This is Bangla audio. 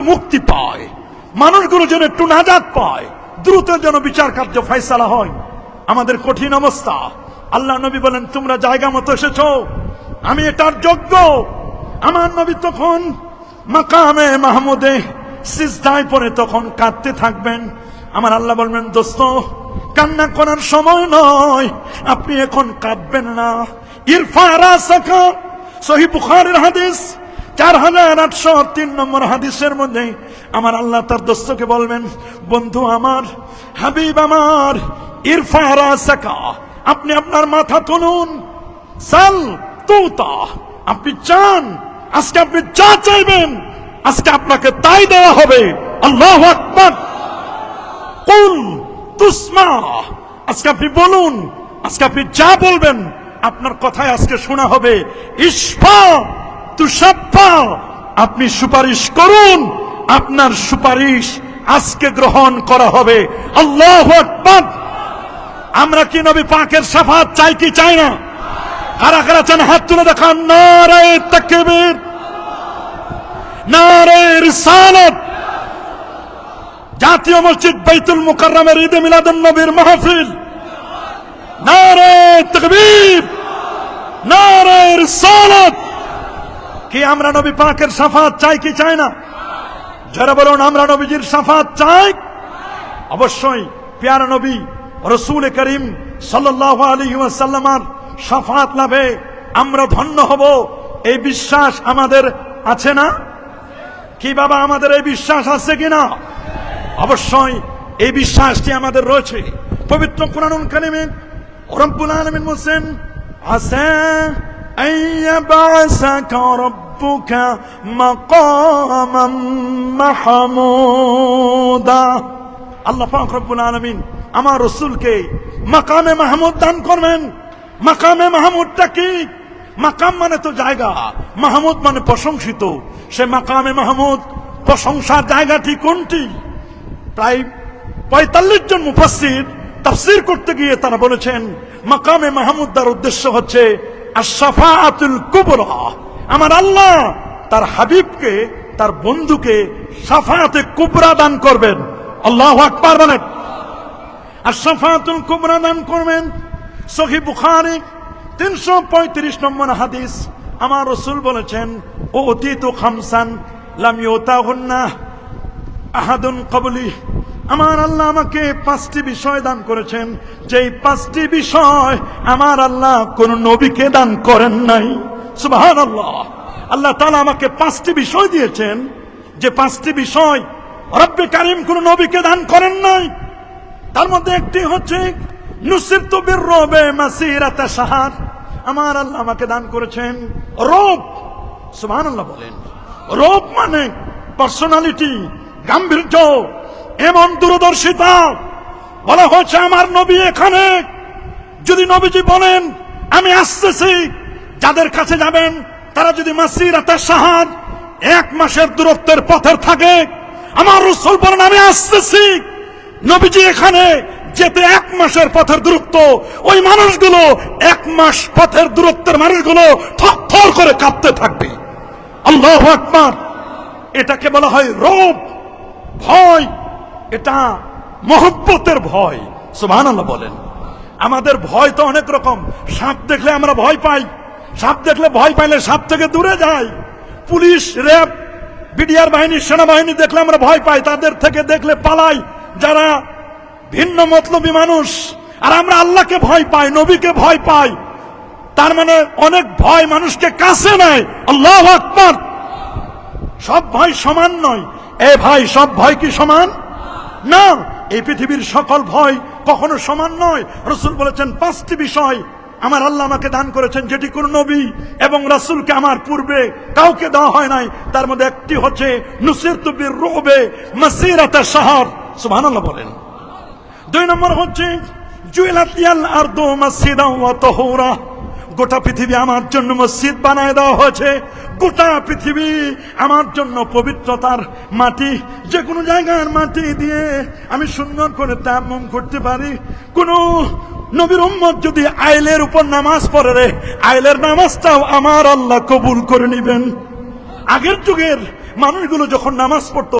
মুক্তি পায়। মানুষগুলো যেন একটু নাজাদ পায়। দ্রুত যেন বিচার কার্য ফয়সালা হয়। আমাদের কঠিন অবস্থা। আল্লাহ নবী বলেন, তোমরা জায়গা মতো এসেছ। আমি এটার যোগ্য। আমার নবী তখন মাকামে মাহমুদে সিজদায় পরে তখন কাঁদতে থাকবেন। আমার আল্লাহ বলবেন, দোস্ত, কান্না করার সময় নয়। আপনি এখন কাঁদবেন না। ইরফা রাসাকা সহি বুখারের হাদিস। চার হাজার আটশো তিন নম্বর হাদিসের মধ্যে আমার আল্লাহ তার দোস্তকে বলবেন, বন্ধু আমার, হাবিব আমার, ইরফা আপনি আপনার মাথা তুলুন, সাল তুতা, আপনি চান, আজকে আপনি যা চাইবেন, আজকে আপনাকে তাই দেওয়া হবে, আল্লাহ আকবার। কুল তুসমা, আজকে আপনি বলুন, আজকে আপনি যা বলবেন, আপনার কথায় আজকে শোনা হবে ইস্পা আপনি সুপারিশ করুন, আপনার সুপারিশ আজকে গ্রহণ করা হবে। আল্লাহ আমরা কি নবী পাকের সাফাত চাই কি চাই না? কারা কারা চান হাত তুলে দেখান? নারে তাকবীর। নারে রিসালাত। জাতীয় মসজিদ বাইতুল মুকাররমের ঈদে মিলাদুন নবীর মাহফিল। নারে তাকবীর। নারে রিসালাত। কি আমরা নবী পাকের সাফাত চাই কি চাই না? যারা বলুন, আমরা নবীজির সাফাত চাই? অবশ্যই, পেয়ারা নবী, রসুল করিম সাল্লাল্লাহু আলাইহি ওয়াসাল্লামার সাফাত লাভে আমরা ধন্য হব। এই বিশ্বাস আমাদের আছে না? কি বাবা, আমাদের এই বিশ্বাস আছে কিনা অবশ্যই, এই বিশ্বাসটি আমাদের রয়েছে। পবিত্র কোরআনুল কারিমে রব্বুল আলামিন বলেন আসা আইয়াবাসাকা রব্বুকা মাকামাম মাহমুদা আল্লাহ পাক রব্বুল আলামিন আমার রসুলকে মাকামে মাহমুদ দান করবেন। মাকামে মাহমুদটা কি? মাকাম মানে তো জায়গা, মাহমুদ মানে প্রশংসিত। সে মাকামে মাহমুদ প্রশংসার জায়গাটি কোনটি? প্রায় পঁয়তাল্লিশ জন মুফাসির তাফসির করতে গিয়ে তারা বলেছেন, মাকামে মাহমুদার উদ্দেশ্য হচ্ছে আশাফাতুল কুবরা। আমার আল্লাহ তার হাবিবকে, তার বন্ধুকে সাফাতে কুবরা দান করবেন। আল্লাহ আকবার বলেন। আর সাফাতুল কুবরা দান করবেন। সহি বুখারি, তিনশো পঁয়ত্রিশ নম্বর হাদিস। আমার রসুল বলেছেন ও অতীত খামসান লামিওতাহুন্না আহাদুন কবলি। আমার আল্লাহ আমাকে পাঁচটি বিষয় দান করেছেন। যেই পাঁচটি বিষয় আমার আল্লাহ কোন নবীকে দান করেন নাই। সুবাহান আল্লাহ আল্লাহ তালা আমাকে পাঁচটি বিষয় দিয়েছেন। যে পাঁচটি বিষয় রব্বে কারিম কোন নবীকে দান করেন নাই। তার মধ্যে একটি হচ্ছে নুসির তবির রবে মাসিরাতা সাহার আমার আল্লাহ আমাকে দান করেছেন রব। সুবহান আল্লাহ বলেন। রব মানে পার্সোনালিটি, গাম্ভীর্য। এমন দূরদর্শিতা বলা হচ্ছে আমার নবী এখানে। যদি নবীজি বলেন, আমি আসতেছি। যাদের কাছে যাবেন, তারা যদি সাহার এক মাসের দূরত্বের পথের থাকে, আমার রসুল বলেন, আমি আসতেছি। নবীজি এখানে যেতে এক মাসের পথের দূরত্ব, ওই মানুষগুলো এক মাস পথের দূরত্বের মানুষগুলো থর করে কাঁপতে থাকবে। আল্লাহ আকবার। এটাকে বলা হয় রোগ ভয়। এটা মহব্বতের ভয়। সুবহান বলেন। আমাদের ভয় তো অনেক রকম। সাপ দেখলে আমরা ভয় পাই। সাপ দেখলে ভয় পাইলে সাপ থেকে দূরে যাই। পুলিশ, র্যাব, বিডিআর বাহিনী, সেনাবাহিনী দেখলে আমরা ভয় পাই। তাদের থেকে দেখলে পালাই। যারা ভিন্ন মতলবী মানুষ, আর আমরা আল্লাহকে ভয় পাই, নবীকে ভয় পাই। তার মানে অনেক ভয় মানুষকে কাছে নেয়। আল্লাহ আকবার। সব ভয় সমান নয়। এ ভাই, সব ভয় কি সমান? না, এই পৃথিবীর সকল ভয় কখনো সমান নয়। রসুল বলেছেন, পাঁচটি বিষয় আমার আল্লাহ আমাকে দান করেছেন, যেটি কোন নবী এবং রাসূলকে আমার পূর্বে কাউকে দেওয়া হয় নাই। তার মধ্যে একটি হচ্ছে নুসির তুবির রোবে মাসিরাতা শাহর। সুবহানাল্লাহ বলেন। দুই নম্বর হচ্ছে জুয়েলাতিয়াল আর দো মসজিদা ওয়া তাহুরা। গোটা পৃথিবী আমার জন্য মসজিদ বানায় দেওয়া হয়েছে। গোটা পৃথিবী আমার জন্য পবিত্রতার মাটি। যে কোনো জায়গার মাটি দিয়ে আমি সুন্দর করে তায়াম্মুম করতে পারি। কোনো নবীর উম্মত যদি আইলের উপর নামাজ পড়ে রে, আইলের নামাজটাও আমার আল্লাহ কবুল করে নিবেন। আগের যুগের মানুষগুলো যখন নামাজ পড়তো